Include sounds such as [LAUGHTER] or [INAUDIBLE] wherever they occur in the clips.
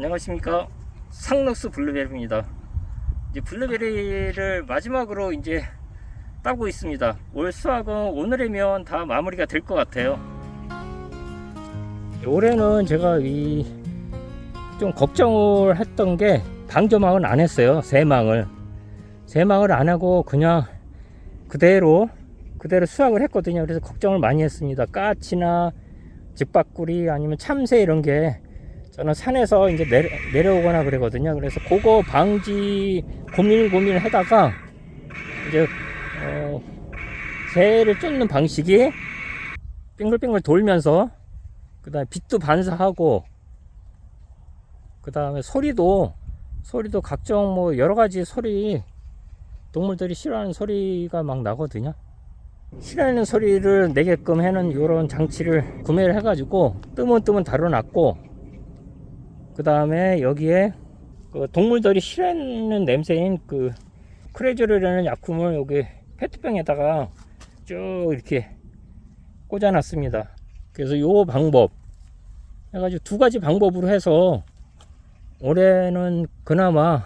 안녕하십니까. 상록수 블루베리입니다. 이제 블루베리를 마지막으로 이제 따고 있습니다. 올 수확은 오늘이면 다 마무리가 될 것 같아요. 올해는 제가 이 좀 걱정을 했던 게 방조망을 안 했어요. 새망을. 새망을 안 하고 그냥 그대로 그대로 수확을 했거든요. 그래서 걱정을 많이 했습니다. 까치나 집밥구리 아니면 참새 이런 게 저는 산에서 이제 내려, 내려오거나 그러거든요. 그래서 그거 방지 고민 고민을 하다가 이제 어, 새를 쫓는 방식이 빙글빙글 돌면서 그다음에 빛도 반사하고 그다음에 소리도 소리도 각종 뭐 여러 가지 소리 동물들이 싫어하는 소리가 막 나거든요. 싫어하는 소리를 내게끔 해는 이런 장치를 구매를 해가지고 뜨문뜨문 다뤄놨고 그 다음에 여기에 그 동물들이 싫어하는 냄새인 그 크레조르라는 약품을 여기 페트병에다가 쭉 이렇게 꽂아놨습니다. 그래서 요 방법 해가지고 두 가지 방법으로 해서 올해는 그나마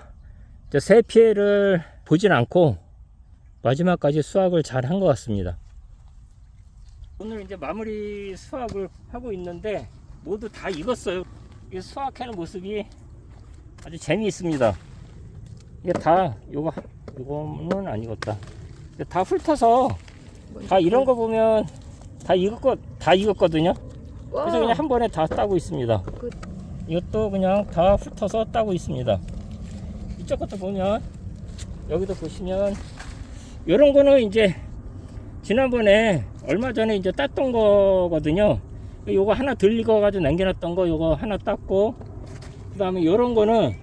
새 피해를 보진 않고 마지막까지 수확을 잘 한 것 같습니다. 오늘 이제 마무리 수확을 하고 있는데 모두 다 익었어요. 이 수확하는 모습이 아주 재미있습니다. 이게 다 요거 요거는 안 익었다. 이게 다 훑어서 다 이런 거 보면 다 익었거 다 익었거든요. 그래서 그냥 한 번에 다 따고 있습니다. 그- 이것도 그냥 다 훑어서 따고 있습니다. 이쪽 것도 보면 여기도 보시면 이런 거는 이제 지난번에 얼마 전에 이제 땄던 거거든요. 요거 하나 덜 익어가지고 남겨놨던 거 요거 하나 땄고 그 다음에 요런 거는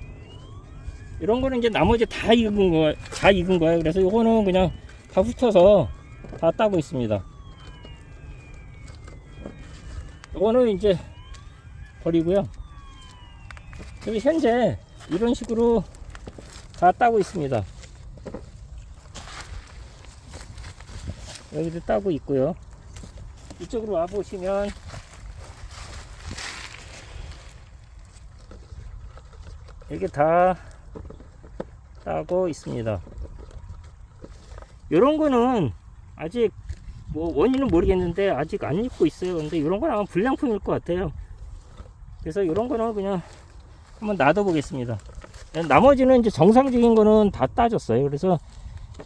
이런 거는 이제 나머지 다 익은 거, 다 익은 거예요. 그래서 요거는 그냥 다 훑어서 다 따고 있습니다. 요거는 이제 버리고요. 그래서 현재 이런 식으로 다 따고 있습니다. 여기도 따고 있고요. 이쪽으로 와 보시면 이렇게 다 따고 있습니다. 이런 거는 아직 뭐 원인은 모르겠는데 아직 안 익고 있어요. 근데 이런 건 아마 불량품일 것 같아요. 그래서 이런 거는 그냥 한번 놔둬 보겠습니다. 나머지는 이제 정상적인 거는 다 따졌어요. 그래서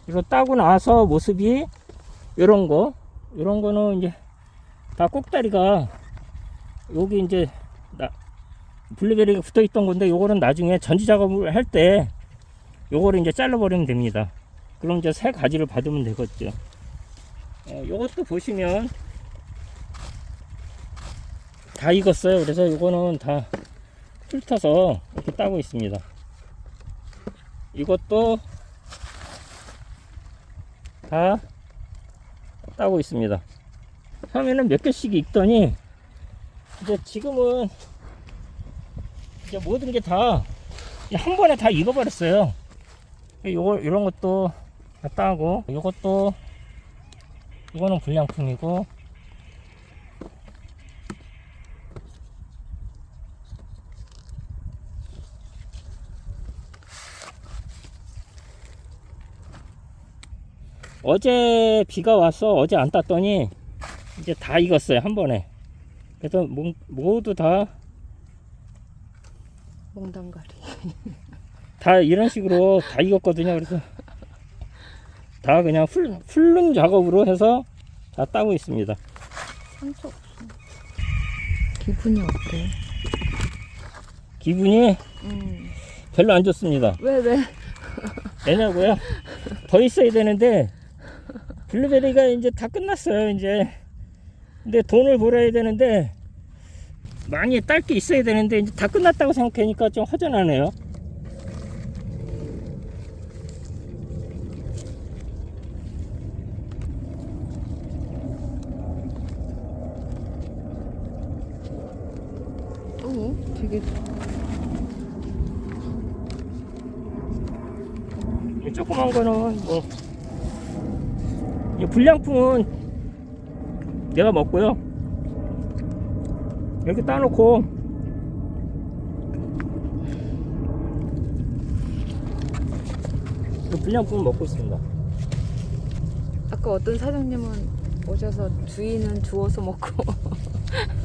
이거 따고 나서 모습이 이런 거, 이런 거는 이제 다 꼭다리가 여기 이제 나, 블루베리가 붙어 있던 건데 요거는 나중에 전지 작업을 할 때 요거를 이제 잘라 버리면 됩니다. 그럼 이제 새 가지를 받으면 되겠죠. 어, 요것도 보시면 다 익었어요. 그래서 요거는 다 훑어서 이렇게 따고 있습니다. 이것도 다 따고 있습니다. 처음에는 몇 개씩 익더니 이제 지금은 이제 모든 게 다 한 번에 다 익어버렸어요. 요거 이런 것도 다 따고 요것도 이거는 불량품이고 어제 비가 와서 어제 안 땄더니 이제 다 익었어요 한 번에 그래서 모, 모두 다다 몽당가리. [LAUGHS] 이런 식으로 다 익었거든요 그래서 다 그냥 풀, 풀릉 작업으로 해서 다 따고 있습니다 상처 없어. 기분이 어때? 기분이 음. 별로 안 좋습니다 왜 왜? 왜냐고요 더 있어야 되는데 블루베리가 이제 다 끝났어요 이제 근데 돈을 벌어야 되는데 많이 딸 게 있어야 되는데 이제 다 끝났다고 생각하니까 좀 허전하네요 어? 되게 이 조그만 거는 뭐, 이 불량품은 내가 먹고요. 이렇게 따놓고 불량품 먹고 있습니다. 아까 어떤 사장님은 오셔서 주인은 주워서 먹고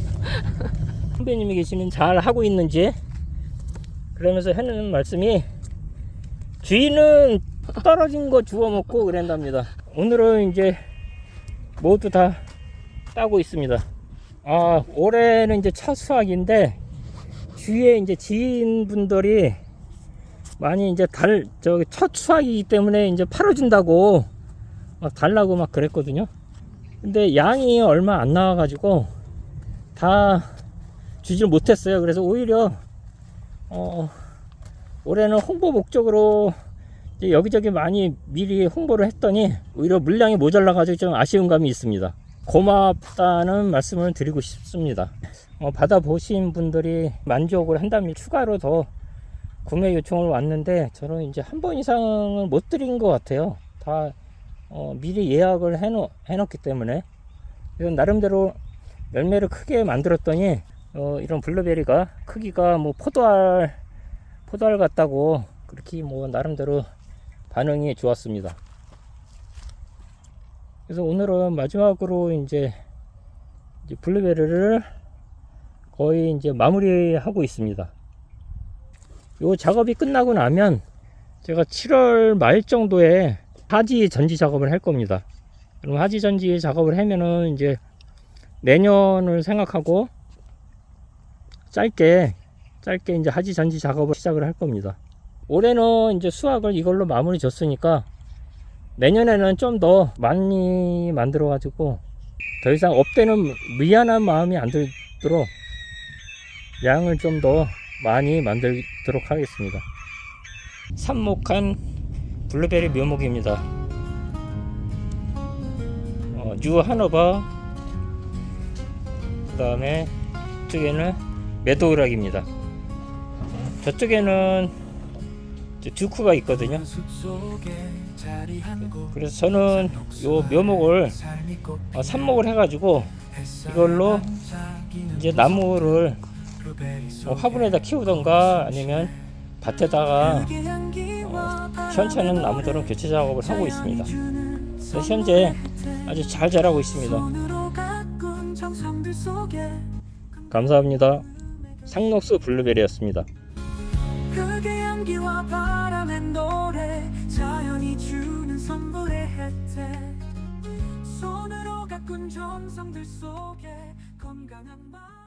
[LAUGHS] 선배님이 계시면 잘 하고 있는지 그러면서 해는 말씀이 주인은 떨어진 거 주워 먹고 그랬답니다. 오늘은 이제 모두 다 따고 있습니다. 아 올해는 이제 첫 수확인데 주위에 이제 지인분들이 많이 이제 달 저기 첫 수확이기 때문에 이제 팔아준다고 막 달라고 막 그랬거든요. 근데 양이 얼마 안 나와가지고 다 주질 못했어요. 그래서 오히려 어, 올해는 홍보 목적으로 이제 여기저기 많이 미리 홍보를 했더니 오히려 물량이 모자라가지고 좀 아쉬운 감이 있습니다. 고맙다는 말씀을 드리고 싶습니다. 어, 받아보신 분들이 만족을 한다면 추가로 더 구매 요청을 왔는데 저는 이제 한 번 이상은 못 드린 것 같아요. 다 어, 미리 예약을 해놓, 해놓기 때문에 나름대로 열매를 크게 만들었더니 어, 이런 블루베리가 크기가 뭐 포도알 포도알 같다고 그렇게 뭐 나름대로 반응이 좋았습니다. 그래서 오늘은 마지막으로 이제, 이제 블루베리를 거의 이제 마무리하고 있습니다. 요 작업이 끝나고 나면 제가 7월 말 정도에 하지 전지 작업을 할 겁니다. 그럼 하지 전지 작업을 하면은 이제 내년을 생각하고 짧게 짧게 이제 하지 전지 작업을 시작을 할 겁니다. 올해는 이제 수확을 이걸로 마무리 졌으니까 내년에는 좀 더 많이 만들어 가지고 더 이상 업되는 미안한 마음이 안 들도록 양을 좀 더 많이 만들도록 하겠습니다. 삽목한 블루베리 묘목입니다. 어, 뉴 하노바 그 다음에 이쪽에는 메도우락입니다. 저쪽에는 듀크가 있거든요. 그래서 저는 요 묘목을 어, 삽목을 해가지고 이걸로 이제 나무를 뭐 화분에다 키우던가 아니면 밭에다가 어, 시원찮은 나무들은 교체 작업을 하고 있습니다. 현재 아주 잘 자라고 있습니다. 감사합니다. 상록수 블루베리였습니다. 자연이 주는 선물의 혜택. 손으로 가꾼 정성들 속에 건강한 마음